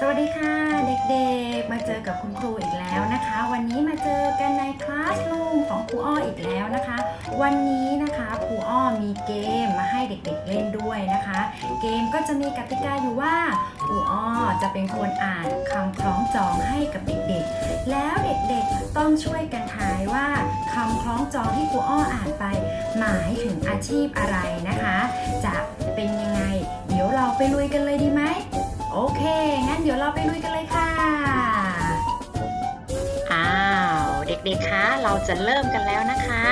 สวัสดีค่ะเด็กๆ มาเจอกับคุณครูอีกแล้วนะคะ วันนี้มาเจอกันในคลาสรูมของครูอ้ออีกแล้วนะคะ วันนี้นะคะครูอ้อมีเกมมาให้เด็กๆเล่นด้วยนะคะ เกมก็จะมีกติกาอยู่ว่าครูอ้อจะเป็นคนอ่านคำคล้องจองให้กับเด็กๆ แล้วเด็กๆต้องช่วยกันทายว่าคำคล้องจองที่ครูอ้ออ่านไป หมายถึงอาชีพอะไรนะคะ จะเป็นยังไง เดี๋ยวเราไปลุยกันเลยดีไหม โอเค งั้นเดี๋ยวเราไปลุยกันเลยค่ะ อ้าว เด็กๆ คะ เราจะเริ่มกันแล้วนะคะ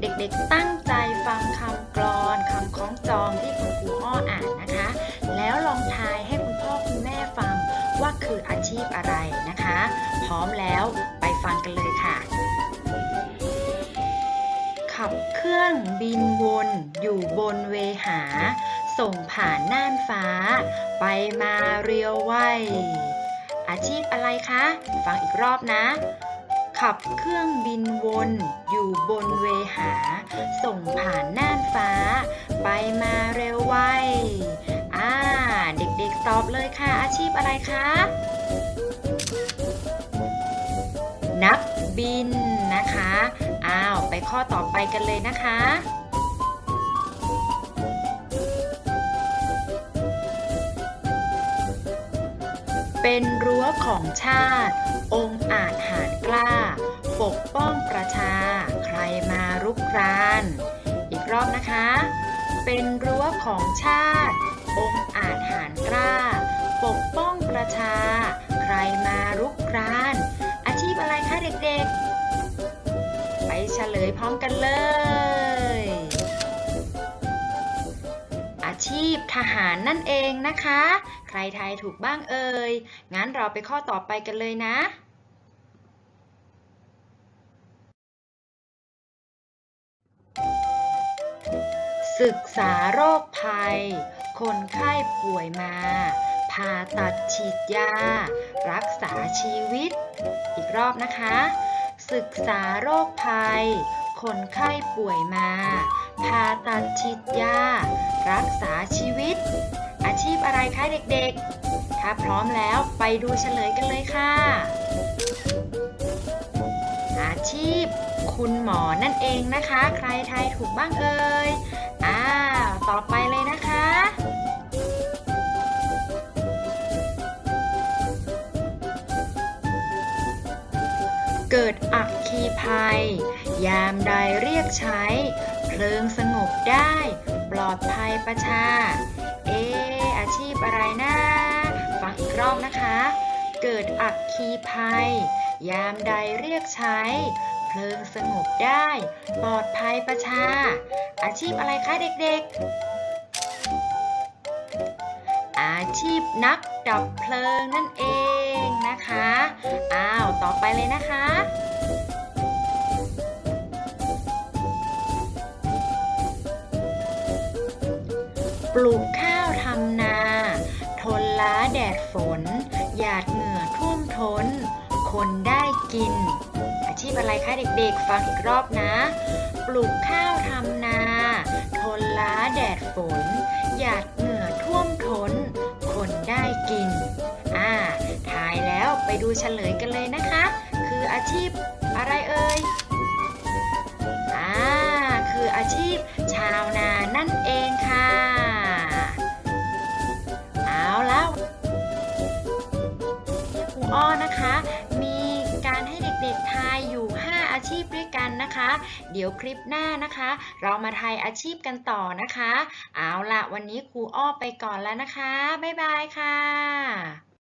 เด็กๆ ตั้งใจฟังคำกลอนคำคล้องจองที่คุณครูอ้ออ่านนะคะ แล้วลองทายให้คุณพ่อคุณแม่ฟังว่าคืออาชีพอะไรนะคะ พร้อมแล้วไปฟังกันเลยค่ะ ขับเครื่องบินวนอยู่บนเวหา ส่งผ่านน่านฟ้า ไปมาเรียวไวอาชีพอะไรคะ ฟังอีกรอบนะ ขับเครื่องบินวนอยู่บนเวหา ส่งผ่านน่านฟ้า ไปมาเร็วไวอ่า เด็กๆตอบเลยค่ะ อาชีพอะไรคะ นักบินนะคะ อ้าว ไปข้อต่อไปกันเลยนะคะ เป็นรั้วของชาติ องค์อาจหารกล้า ปกป้องประชา ใครมารุกราน อีกรอบนะคะ เป็นรั้วของชาติ องค์อาจหารกล้า ปกป้องประชา ใครมารุกราน อาชีพอะไรคะเด็กๆ ไปเฉลยพร้อมกันเลย ชีพทหารนั่นเองนะคะ ใครทายถูกบ้างเอ่ย งั้นเราไปข้อต่อไปกันเลยนะ ศึกษาโรคภัย คนไข้ป่วยมาผ่าตัดฉีดยา รักษาชีวิต อีกรอบนะคะ ศึกษาโรคภัย คนไข้ป่วยมาผ่าตัดฉีดยา รักษาชีวิต อาชีพอะไรคะเด็กๆ ถ้าพร้อมแล้วไปดูเฉลยกันเลยค่ะ อาชีพ คุณหมอนั่นเองนะคะ ใครทายถูกบ้างเอ่ยอ้าวต่อไปเลยนะคะเกิดอัคคีภัย ยามใดเรียกใช้ เพลิงสงบได้ ลอดภัยประชา เอ อาชีพอะไรนะ ฟังอีกรอบนะคะ เกิดอัคคีภัย ยามใดเรียกใช้ เพลิงสงบได้ ปลอดภัยประชา อาชีพอะไรคะเด็กๆ อาชีพนักดับเพลิงนั่นเองนะคะ อ้าว ต่อไปเลยนะคะ ปลูกข้าวทำนา ทนล้าแดดฝน หยาดเหงื่อท่วมท้น คนได้กิน อาชีพอะไรคะเด็กๆ ฟังอีกรอบนะ ปลูกข้าวทำนา ทนล้าแดดฝน หยาดเหงื่อท่วมท้น คนได้กิน อ่าทายแล้วไปดูเฉลยกันเลยนะคะ คืออาชีพอะไรเอ่ยอ่าคืออาชีพชาวนานั่นเองค่ะ อ้อนะคะ มีการให้เด็กๆทายอยู่ 5 อาชีพด้วยกันนะคะ เดี๋ยวคลิปหน้านะคะ เรามาทายอาชีพกันต่อนะคะ เอาละวันนี้ครูอ้อไปก่อนแล้วนะคะ บ๊ายบายค่ะ